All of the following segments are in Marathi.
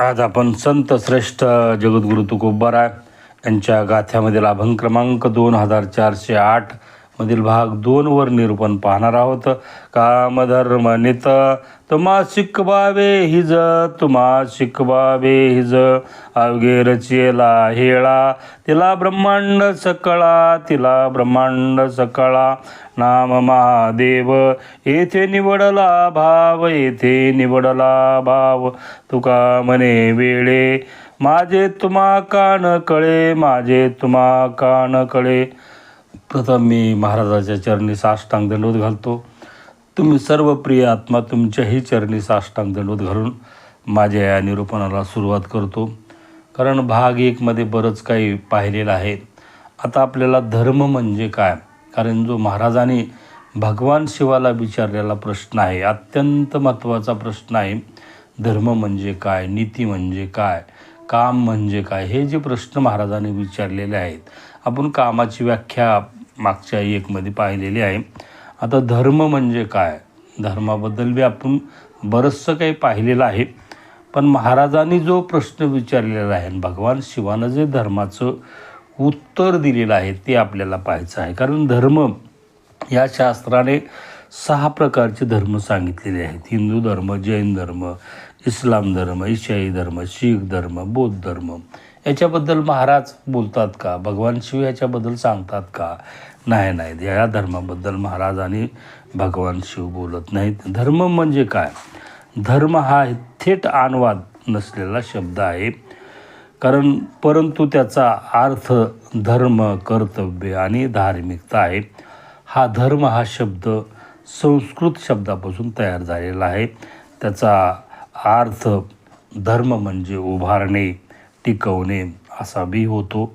आज आपण संत श्रेष्ठ जगद्गुरु तुकोबारा यांच्या गाथ्यामधील अभंग क्रमांक दोन हजार चारशे आठ मधील भाग दोनवर निरूपण पाहणार आहोत. कामधर्म नित तुम्हा शिकवावे हिज तुम्हा शिकवावे हिज. अवघे रचिला हेळा तिला ब्रह्मांड सकळा तिला ब्रह्मांड सकळा. नाम महादेव येथे निवडला भाव येथे निवडला भाव. तुका म्हणे वेळे माझे तुम्हा कान कळे माझे तुम्हा कान कळे. प्रथम मी महाराजाच्या चरणी साष्टांग दंडवत घालतो. तुम्ही सर्व प्रिय आत्मा तुमच्याही चरणी साष्टांग दंडवत घालून माझ्या या निरूपणाला सुरुवात करतो. कारण भाग एकमध्ये बरंच काही पाहिलेलं आहे. आता आपल्याला धर्म म्हणजे काय? कारण जो महाराजांनी भगवान शिवाला विचारलेला प्रश्न आहे अत्यंत महत्त्वाचा प्रश्न आहे धर्म म्हणजे काय? नीती म्हणजे काय? काम म्हणजे काय? हे जे प्रश्न महाराजांनी विचारलेले आहेत आपण कामाची व्याख्या मागच्या एकमध्ये पाहिलेली आहे. आता धर्म म्हणजे काय? धर्माबद्दल बी आपण बरंचसं काही पाहिलेलं आहे. पण महाराजांनी जो प्रश्न विचारलेला आहे आणि भगवान शिवानं जे धर्माचं उत्तर दिलेलं आहे ते आपल्याला पाहायचं आहे. कारण धर्म या शास्त्राने सहा प्रकारचे धर्म सांगितलेले आहेत. हिंदू धर्म जैन धर्म इस्लाम धर्म ईशाई धर्म शीख धर्म बौद्ध धर्म. याच्याबद्दल महाराज बोलतात का? भगवान शिव याच्याबद्दल सांगतात का? नाही नाही. या धर्माबद्दल महाराज आणि भगवान शिव बोलत नाहीत. धर्म म्हणजे काय? धर्म हा थेट अनुवाद नसलेला शब्द आहे. कारण परंतु त्याचा अर्थ धर्म कर्तव्य आणि धार्मिकता आहे. हा धर्म हा शब्द संस्कृत शब्दापासून तयार झालेला आहे. त्याचा अर्थ धर्म म्हणजे उभारणे टिकवणे असा बी होतो.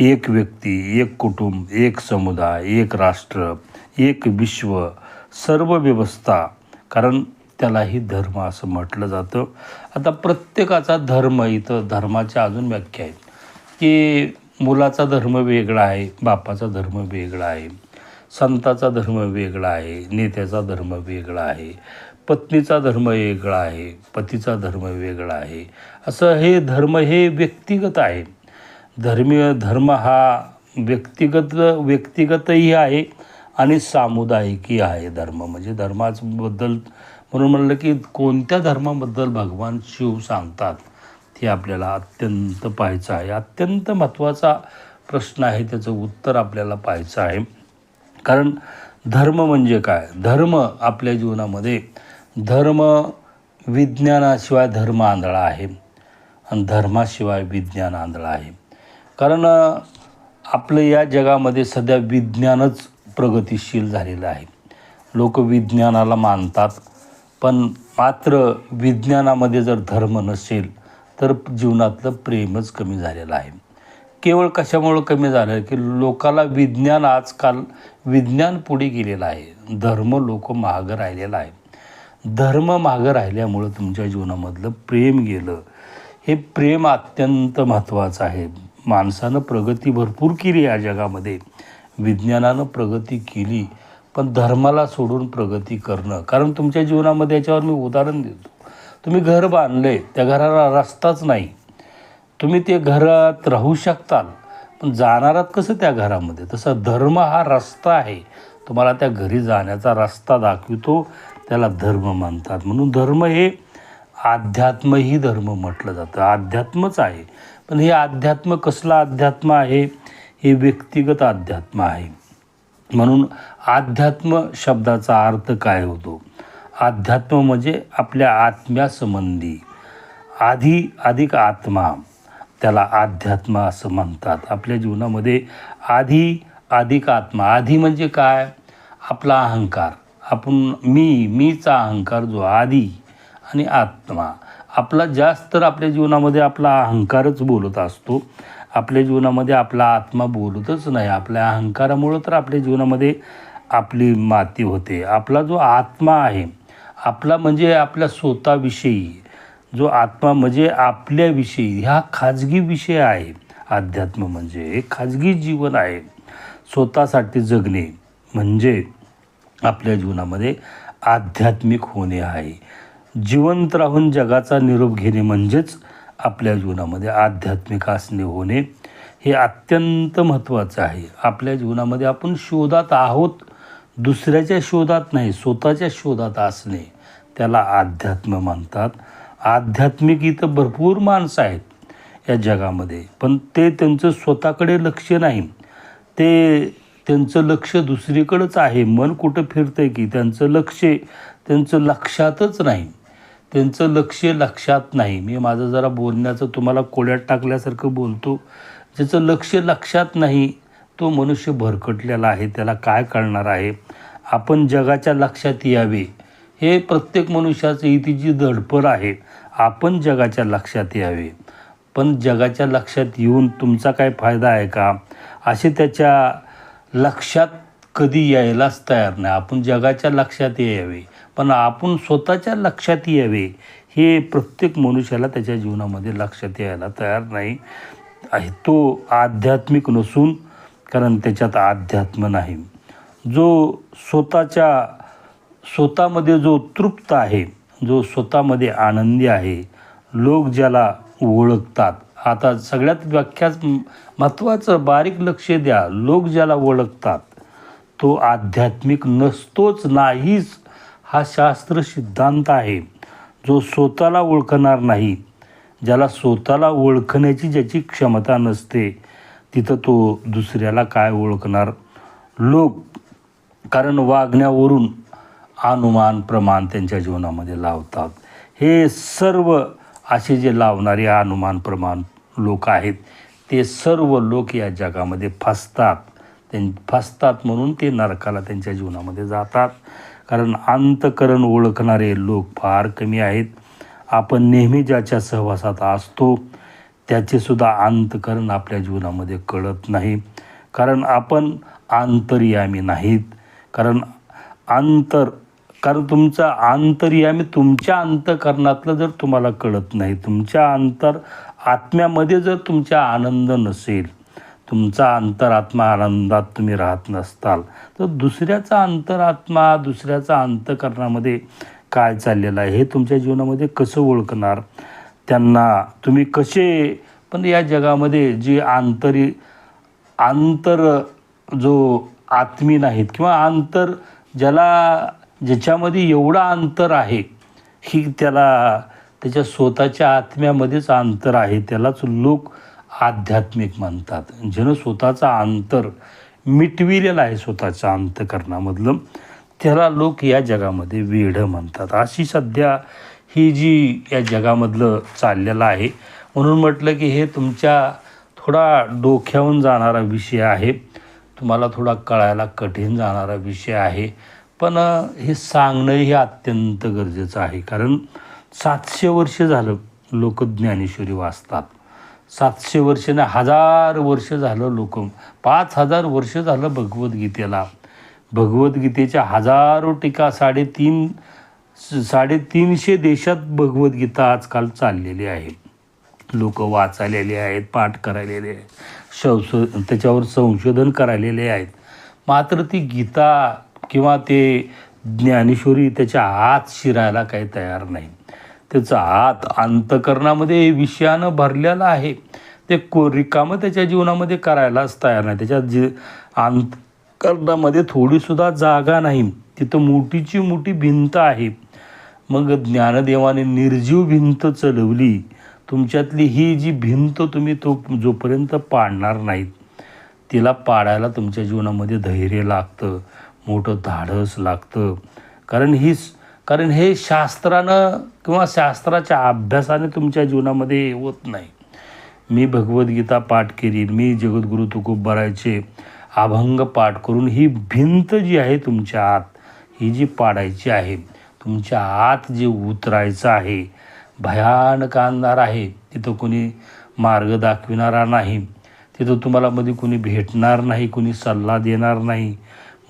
एक व्यक्ती एक कुटुंब एक समुदाय एक राष्ट्र एक विश्व सर्व व्यवस्था. कारण त्यालाही धर्म असं म्हटलं जातं. आता प्रत्येकाचा धर्म इथं धर्माच्या अजून व्याख्या आहेत. की मुलाचा धर्म वेगळा आहे बापाचा धर्म वेगळा आहे संताचा धर्म वेगळा आहे नेत्याचा धर्म वेगळा आहे पत्नीचा धर्म वेगळा आहे पतीचा धर्म वेगळा आहे. असं हे धर्म हे व्यक्तिगत आहे. धर्मीय धर्म हा व्यक्तिगत व्यक्तिगतही आहे आणि सामुदायिकही आहे धर्म. म्हणजे धर्माबद्दल म्हणून म्हणलं की कोणत्या धर्माबद्दल भगवान शिव सांगतात ते आपल्याला अत्यंत पाहायचं आहे. अत्यंत महत्त्वाचा प्रश्न आहे त्याचं उत्तर आपल्याला पाहायचं आहे. कारण धर्म म्हणजे काय? धर्म आपल्या जीवनामध्ये धर्म विज्ञानाशिवाय धर्म आंधळा आहे. आणि धर्माशिवाय विज्ञान आंधळा आहे. कारण आपलं या जगामध्ये सध्या विज्ञानच प्रगतिशील झालेलं आहे. लोक विज्ञानाला मानतात पण मात्र विज्ञानामध्ये जर धर्म नसेल तर जीवनातलं प्रेमच कमी झालेलं आहे. केवळ कशामुळं कमी झालं की लोकाला विज्ञान आजकाल विज्ञान पुढे गेलेलं आहे. धर्म लोक मागं राहिलेला आहे. धर्म मागं राहिल्यामुळं तुमच्या जीवनामधलं प्रेम गेलं. हे प्रेम अत्यंत महत्त्वाचं आहे. माणसानं प्रगती भरपूर केली या जगामध्ये. विज्ञानानं प्रगती केली पण धर्माला सोडून प्रगती करणं. कारण तुमच्या जीवनामध्ये याच्यावर मी उदाहरण देतो. तुम्ही घर बांधले त्या घराला रस्ताच नाही. तुम्ही ते घरात राहू शकताल पण जाणारात कसं त्या घरामध्ये? तसं धर्म हा रस्ता आहे. तुम्हाला त्या घरी जाण्याचा रस्ता दाखवितो त्याला धर्म मानतात म्हणून धर्म हे अध्यात्मही धर्म म्हटलं जातं. अध्यात्मच आहे. पण हे अध्यात्म कसलं अध्यात्म आहे? हे व्यक्तिगत अध्यात्म आहे. म्हणून अध्यात्म शब्दाचा अर्थ काय होतो? अध्यात्म म्हणजे आपल्या आत्म्यासंबंधी. आधी अधिक आत्मा त्याला अध्यात्म असं म्हणतात. आपल्या जीवनामध्ये आधी अधिक आत्मा. आधी म्हणजे काय? आपला अहंकार. आपण मी मीचा अहंकार जो आधी आणि आत्मा. आपला जास्त तर आपल्या जीवनामध्ये आपला अहंकारच बोलत असतो. आपल्या जीवनामध्ये आपला आत्मा बोलतच नाही. आपल्या अहंकारामुळं तर आपल्या जीवनामध्ये आपली माती होते. आपला जो आत्मा आहे आपला म्हणजे आपल्या स्वतःविषयी जो आत्मा म्हणजे आपल्याविषयी ह्या खाजगी विषय आहे. अध्यात्म म्हणजे हे खाजगी जीवन आहे. स्वतःसाठी जगणे म्हणजे आपल्या जीवनामध्ये आध्यात्मिक होणे आहे. जिवंत राहून जगाचा निरोप घेणे म्हणजेच आपल्या जीवनामध्ये आध्यात्मिक असणे होणे हे अत्यंत महत्त्वाचं आहे. आपल्या जीवनामध्ये आपण शोधात आहोत दुसऱ्याच्या शोधात नाही स्वतःच्या शोधात असणे त्याला अध्यात्म म्हणतात. आध्यात्मिक इथं भरपूर माणसं आहेत या जगामध्ये पण ते त्यांचं स्वतःकडे लक्ष नाही. ते त्यांचं लक्ष दुसरीकडंच आहे. मन कुठं फिरतंय की त्यांचं लक्ष त्यांचं लक्षातच नाही. त्यांचं लक्ष लक्षात नाही. मी माझं जरा बोलण्याचं तुम्हाला कोड्यात टाकल्यासारखं बोलतो. ज्याचं लक्ष लक्षात नाही तो मनुष्य भरकटलेला आहे. त्याला काय कळणार आहे? आपण जगाच्या लक्षात यावे. हे प्रत्येक मनुष्याचं इथे धडपड आहे. आपण जगाच्या लक्षात यावे. पण जगाच्या लक्षात येऊन तुमचा काय फायदा आहे का? असे त्याच्या लक्षात कधी यायलाच तयार नाही. आपण जगाच्या लक्षात यावे. पण आपण स्वतःच्या लक्षात यावे. हे प्रत्येक मनुष्याला त्याच्या जीवनामध्ये लक्षात यायला तयार नाही. आहे तो आध्यात्मिक नसून कारण त्याच्यात आध्यात्म नाही. जो स्वतःच्या स्वतःमध्ये जो तृप्त आहे जो स्वतःमध्ये आनंदी आहे लोक ज्याला ओळखतात. आता सगळ्यात व्याख्याच महत्त्वाचं बारीक लक्ष द्या. लोक ज्याला ओळखतात तो आध्यात्मिक नसतोच नाहीच. हा शास्त्र सिद्धांत आहे. जो स्वतःला ओळखणार नाही ज्याला स्वतःला ओळखण्याची ज्याची क्षमता नसते तिथं तो दुसऱ्याला काय ओळखणार? लोक कारण वागण्यावरून अनुमान प्रमाण त्यांच्या जीवनामध्ये लावतात. हे सर्व असे जे लावणारे अनुमान प्रमाण लोक आहेत ते सर्व लोक या जगामध्ये फसतात. त्यां फसतात म्हणून ते नरकाला त्यांच्या जीवनामध्ये जातात. कारण अंतकरण ओळखणारे लोक फार कमी आहेत. आपण नेहमी ज्याच्या सहवासात असतो त्याचेसुद्धा अंतकरण आपल्या जीवनामध्ये कळत नाही. कारण आपण आंतर्यामी नाहीत. कारण अंतर कारण तुमचा आंतर्यामी तुमच्या अंतकरणातलं जर तुम्हाला कळत नाही तुमच्या अंतर आत्म्यामध्ये जर तुमच्या आनंद नसेल तुमचा अंतरात्मा आनंदात तुम्ही राहत नसताल. तर दुसऱ्याचा अंतरात्मा दुसऱ्याचा अंतकरणामध्ये काय चाललेलं आहे हे तुमच्या जीवनामध्ये कसं ओळखणार? त्यांना तुम्ही कसे पण या जगामध्ये जी आंतरी आंतर जो आत्मी नाहीत किंवा आंतर ज्याला ज्याच्यामध्ये एवढं अंतर आहे ही त्याला त्याच्या स्वतःच्या आत्म्यामध्येच अंतर आहे त्यालाच लोक आध्यात्मिक म्हणतात. ज्यानं स्वतःचा अंतर मिटविलेलं आहे स्वतःच्या अंतकरणामधलं त्याला लोक या जगामध्ये वेढं म्हणतात. अशी सध्या ही जी या जगामधलं चाललेलं आहे म्हणून म्हटलं की हे तुमच्या थोडा डोक्याहून जाणारा विषय आहे. तुम्हाला थोडा कळायला कठीण जाणारा विषय आहे. पण हे सांगणं हे अत्यंत गरजेचं आहे. कारण सातशे वर्ष झालं लोक ज्ञानेश्वरी वाचतात. सातशे वर्ष ना हजार वर्ष झालं लोक. पाच हजार वर्ष झालं भगवद्गीतेला. भगवद्गीतेच्या हजारो टीका साडेतीन साडेतीनशे देशात भगवद्गीता आजकाल चाललेली आहे. लोक वाचालेले आहेत पाठ करायलेले आहेत शवस त्याच्यावर संशोधन करायलेले आहेत. मात्र ती गीता किंवा ते ज्ञानेश्वरी त्याच्या आत शिरायला काही तयार नाही. त्याचा आत अंतकरणामध्ये विषयानं भरलेला आहे. ते को रिकामं त्याच्या जीवनामध्ये करायलाच तयार नाही. त्याच्यात जे अंतकरणामध्ये थोडीसुद्धा जागा नाही. तिथं मोठीची मोठी भिंत आहे. मग ज्ञानदेवाने निर्जीव भिंत चलवली. तुमच्यातली ही जी भिंत तुम्ही तो जोपर्यंत पाडणार नाहीत तिला पाडायला तुमच्या जीवनामध्ये धैर्य लागतं मोठं धाडस लागतं. कारण ही कारण हे शास्त्रानं किंवा शास्त्राच्या अभ्यासाने तुमच्या जीवनामध्ये होत नाही. मी भगवद्गीता पाठ केली मी जगद्गुरू तुकोबरायचे अभंग पाठ करून ही भिंत जी आहे तुमच्या आत ही जी पाडायची आहे तुमच्या आत जे उतरायचं आहे भयानक अंधार आहे तिथं कोणी मार्ग दाखविणारा नाही तिथं तुम्हाला मध्ये कोणी भेटणार नाही कोणी सल्ला देणार नाही.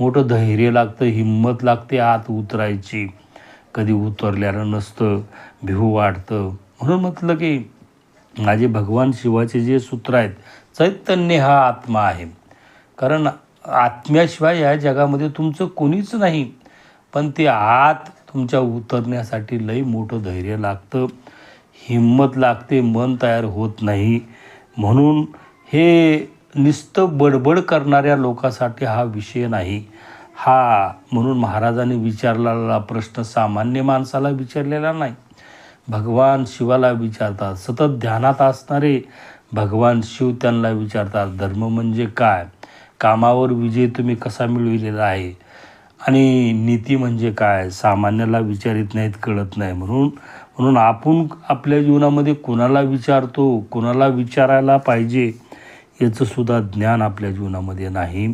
मोठं धैर्य लागतं हिंमत लागते आत उतरायची. कधी उतरल्यानं नसतं भिऊ वाटतं म्हणून म्हटलं की माझे भगवान शिवाचे जे सूत्र आहेत चैतन्य हा आत्मा आहे. कारण आत्म्याशिवाय या जगामध्ये तुमचं कोणीच नाही. पण ते आत तुमच्या उतरण्यासाठी लई मोठं धैर्य लागतं. हिंमत लागते मन तयार होत नाही. म्हणून हे नुसतं बडबड करणाऱ्या लोकांसाठी हा विषय नाही. हा म्हणून महाराजांनी विचारलेला प्रश्न सामान्य माणसाला विचारलेला नाही. भगवान शिवाला विचारतात सतत ध्यानात असणारे भगवान शिव त्यांना विचारतात धर्म म्हणजे काय? कामावर विजय तुम्ही कसा मिळविलेला आहे? आणि नीती म्हणजे काय? सामान्याला विचारित नाहीत कळत नाही. म्हणून म्हणून आपण आपल्या जीवनामध्ये कोणाला विचारतो कोणाला विचारायला पाहिजे याचंसुद्धा ज्ञान आपल्या जीवनामध्ये नाही.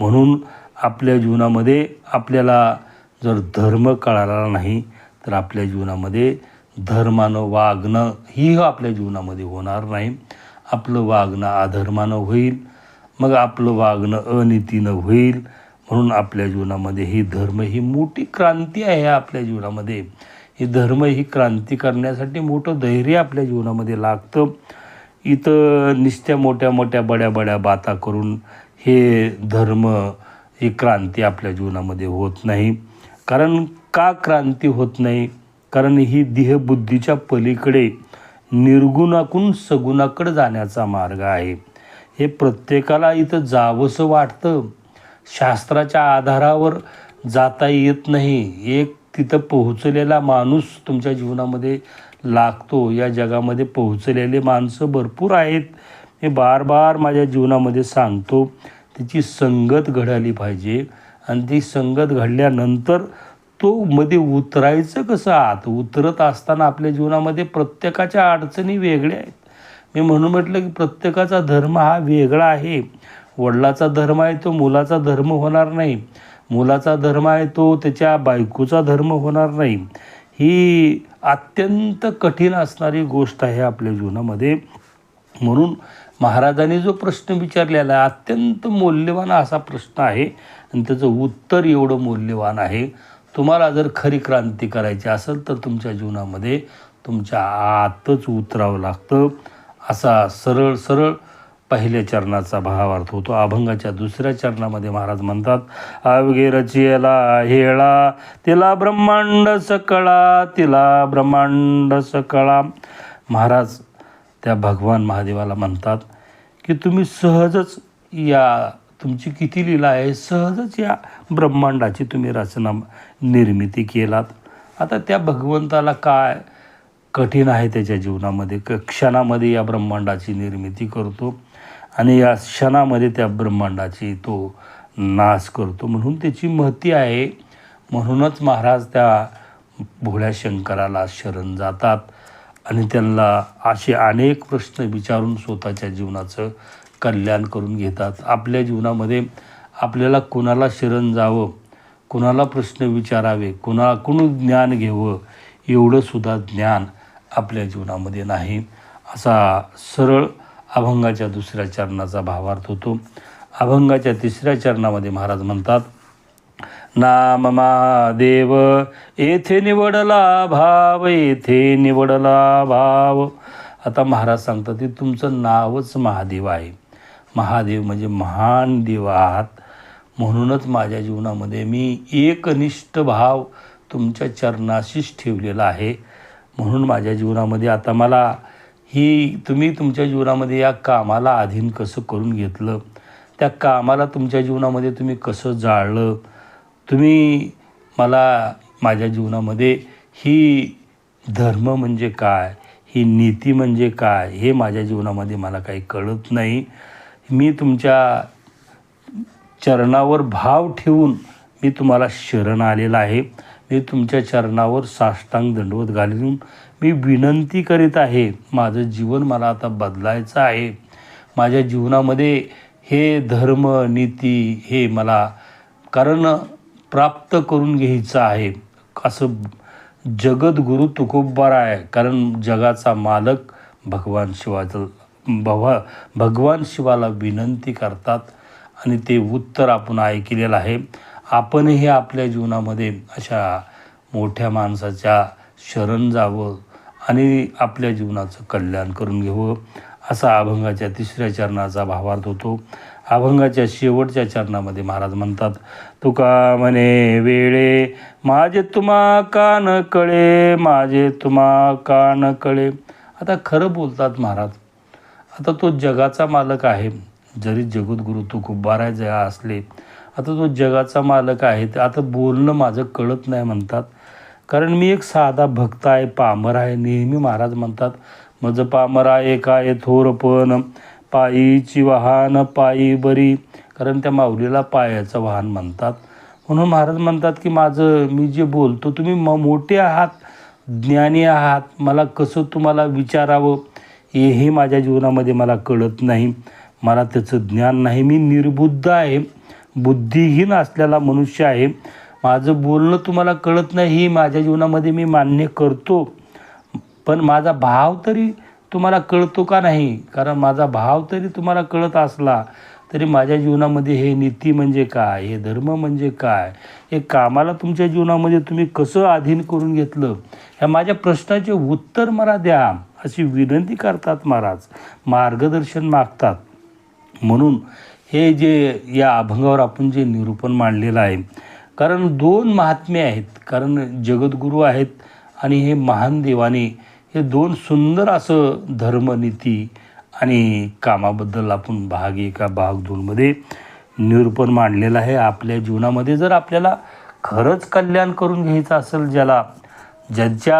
म्हणून आपल्या जीवनामध्ये आपल्याला जर धर्म कळाला नाही तर आपल्या जीवनामध्ये धर्मानं वागणं ही आपल्या जीवनामध्ये होणार नाही. आपलं वागणं अधर्मानं होईल मग आपलं वागणं अनितीनं होईल. म्हणून आपल्या जीवनामध्ये ही धर्म ही मोठी क्रांती आहे आपल्या जीवनामध्ये. ही धर्म ही क्रांती करण्यासाठी मोठं धैर्य आपल्या जीवनामध्ये लागतं. इथं नुसत्या मोठ्या मोठ्या बड्या बड्या बाता करून हे धर्म ही क्रांती आपल्या जीवनामध्ये होत नाही. कारण का क्रांती होत नाही? कारण ही देहबुद्धीच्या पलीकडे निर्गुणाकून सगुणाकडे जाण्याचा मार्ग आहे. हे प्रत्येकाला इथं जावंसं वाटतं. शास्त्राच्या आधारावर जाता येत नाही. एक तिथं पोहोचलेला माणूस तुमच्या जीवनामध्ये लागतो. या जगामध्ये पोहोचलेले माणसं भरपूर आहेत. मी बार बार माझ्या जीवनामध्ये सांगतो. त्याची संगत घडाली पाहिजे. आणि ती संगत घडल्यानंतर तो मध्ये उतरायचं कसं आत? उतरत असताना आपल्या जीवनामध्ये प्रत्येकाच्या अडचणी वेगळ्या आहेत. मी म्हणून म्हटलं की प्रत्येकाचा धर्म हा वेगळा आहे. वडिलाचा धर्म आहे तो मुलाचा धर्म होणार नाही. मुलाचा धर्म आहे तो त्याच्या बायकोचा धर्म होणार नाही. ही अत्यंत कठीण असणारी गोष्ट आहे आपल्या जीवनामध्ये. म्हणून महाराजांनी जो प्रश्न विचारलेला आहे अत्यंत मौल्यवान असा प्रश्न आहे. आणि त्याचं उत्तर एवढं मौल्यवान आहे. तुम्हाला जर खरी क्रांती करायची असेल तर तुमच्या जीवनामध्ये तुमच्या आतच उतरावं लागतं. असा सरळ सरळ पहिल्या चरणाचा भावार्थ होतो. अभंगाच्या दुसऱ्या चरणामध्ये महाराज म्हणतात अवघे रचियला हेळा तिला ब्रह्मांड सकळा तिला ब्रह्मांड सकळा. महाराज त्या भगवान महादेवाला म्हणतात की तुम्ही सहजच या तुमची किती लीला आहे सहजच या ब्रह्मांडाची तुम्ही रचना निर्मिती केलात. आता त्या भगवंताला काय कठीण आहे त्याच्या जीवनामध्ये? क क्षणामध्ये या ब्रह्मांडाची निर्मिती करतो आणि या क्षणामध्ये त्या ब्रह्मांडाची तो नाश करतो. म्हणून त्याची महती आहे. म्हणूनच महाराज त्या भोळ्या शंकराला शरण जातात. आणि त्यांना असे अनेक प्रश्न विचारून स्वतःच्या जीवनाचं कल्याण करून घेतात. आपल्या जीवनामध्ये आपल्याला कुणाला शरण जावं कुणाला प्रश्न विचारावे कुणाकडून ज्ञान घ्यावं एवढंसुद्धा ज्ञान आपल्या जीवनामध्ये नाही. असा सरळ अभंगाच्या दुसऱ्या चरणाचा भावार्थ होतो. अभंगाच्या तिसऱ्या चरणामध्ये महाराज म्हणतात नाम महादेव येथे निवडला भाव येथे निवडला भाव. आता महाराज सांगतात की तुमचं नावच महादेव आहे. महादेव म्हणजे महान देव आहात. म्हणूनच माझ्या जीवनामध्ये मी एकनिष्ठ भाव तुमच्या चरणाशीच ठेवलेला आहे. म्हणून माझ्या जीवनामध्ये आता मला ही तुम्ही तुमच्या जीवनामध्ये या कामाला अधीन कसं करून घेतलं? त्या कामाला तुमच्या जीवनामध्ये तुम्ही कसं जाळलं? तुम्ही मला माझ्या जीवनामध्ये ही धर्म म्हणजे काय ही नीती म्हणजे काय हे माझ्या जीवनामध्ये मला काही कळत नाही. मी तुमच्या चरणावर भाव ठेवून मी तुम्हाला शरण आलेला आहे. मी तुमच्या चरणावर साष्टांग दंडवत घालून मी विनंती करीत आहे माझं जीवन मला आता बदलायचं आहे. माझ्या जीवनामध्ये हे धर्म नीती हे मला कारण प्राप्त करून घ्यायचं आहे. असं जगद्गुरु तुकोबार आहे. कारण जगाचा मालक भगवान शिवाचं भवा भगवान शिवाला विनंती करतात. आणि ते उत्तर आपण ऐकलेलं आहे. आपणही आपल्या जीवनामध्ये अशा मोठ्या माणसाच्या शरण जावं आणि आपल्या जीवनाचं कल्याण करून घ्यावं. असा अभंगाच्या तिसऱ्या चरणाचा भावार्थ होतो. अभंगाच्या शेवटच्या चरणामध्ये महाराज म्हणतात तुका म्हणे वेळे माझे तुम्हा कान कळे माझे तुम्हा कान कळे. आता खरं बोलतात महाराज आता तो जगाचा मालक आहे. जरी जगद्गुरु तुकोबारा जे असले आता तो जगाचा मालक आहे. आता बोलणं माझं कळत नाही म्हणतात. कारण मी एक साधा भक्त आहे पामर आहे. नेहमी महाराज म्हणतात माझं पामर आहे काय थोरपण पायीची वाहन पायी बरी. कारण त्या माऊलीला पायाचं वाहन म्हणतात. म्हणून महाराज म्हणतात की माझं मी जे बोलतो तुम्ही म मोठे आहात ज्ञानी आहात. मला कसं तुम्हाला विचारावं? हे माझ्या जीवनामध्ये मला कळत नाही. मला त्याचं ज्ञान नाही. मी निर्बुद्ध आहे. बुद्धिहीन असलेला मनुष्य आहे. माझं बोलणं तुम्हाला कळत नाही. हे माझ्या जीवनामध्ये मी मान्य करतो. पण माझा भाव तरी तुम्हाला कळतो का नाही? कारण माझा भाव तरी तुम्हाला कळत असला तरी माझ्या जीवनामध्ये हे नीती म्हणजे काय? हे धर्म म्हणजे काय? हे कामाला तुमच्या जीवनामध्ये तुम्ही कसं अधीन करून घेतलं? ह्या माझ्या प्रश्नाचे उत्तर मला द्या अशी विनंती करतात महाराज. मार्गदर्शन मागतात. म्हणून हे जे या अभंगावर आपण जे निरूपण मांडलेलं आहे कारण दोन महात्मे आहेत. कारण जगद्गुरू आहेत आणि हे महान देवाने हे दोन सुंदर असं धर्मनीती आणि कामाबद्दल आपण भाग एका भाग दोनमध्ये निरूपण मांडलेलं आहे. आपल्या जीवनामध्ये जर आपल्याला खरंच कल्याण करून घ्यायचं असेल ज्याला ज्यांच्या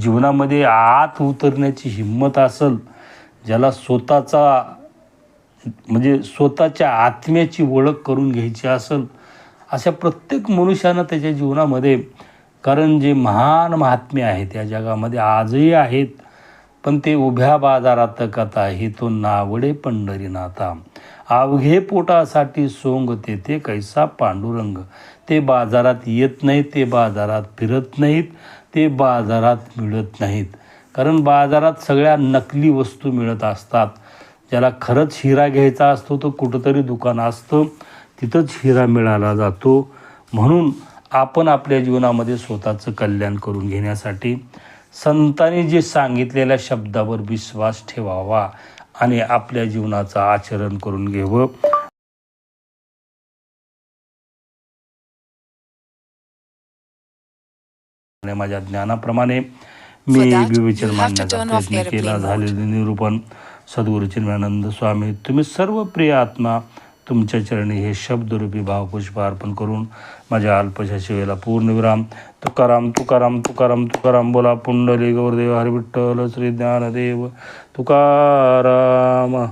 जीवनामध्ये आत उतरण्याची हिंमत असेल ज्याला स्वतःचा म्हणजे स्वतःच्या आत्म्याची ओळख करून घ्यायची असेल अशा प्रत्येक मनुष्यानं त्याच्या जीवनामध्ये कारण जे महान महात्मे आहेत या जगामध्ये आजही आहेत पण ते उभ्या बाजारात कथा ही तो नावडे पंढरीनाथा. अवघे पोटासाठी सोंग तेथे कैसा पांडुरंग. ते बाजारात येत नाहीत ते बाजारात फिरत नाहीत ते बाजारात मिळत नाहीत. कारण बाजारात सगळ्या नकली वस्तू मिळत असतात. ज्याला खरंच हिरा घ्यायचा असतो तो कुठंतरी दुकान असतं तिथंच हिरा मिळाला जातो. म्हणून आपण आपल्या जीवनामध्ये स्वतःचं कल्याण करून घेण्यासाठी संतांनी जे सांगितलेल्या शब्दावर विश्वास ठेवावा आणि आपल्या जीवनाचं आचरण करून घ्यावं. आणि माझ्या ज्ञानाप्रमाणे मी विवेचन मांडण्याचा off प्रयत्न केला. झालेले निरूपण सद्गुरू चिन्मयानंद स्वामी तुम्ही सर्व प्रिय आत्मा तुमच्या चरणी हे शब्दरूपी भावपुष्प अर्पण करून माझ्या अल्पशा सेवेला पूर्णविराम तुकाराम तुकाराम तुकाराम तुकाराम बोला पुंडली गौरदेव हरिविठ्ठल श्री ज्ञानदेव तुकाराम.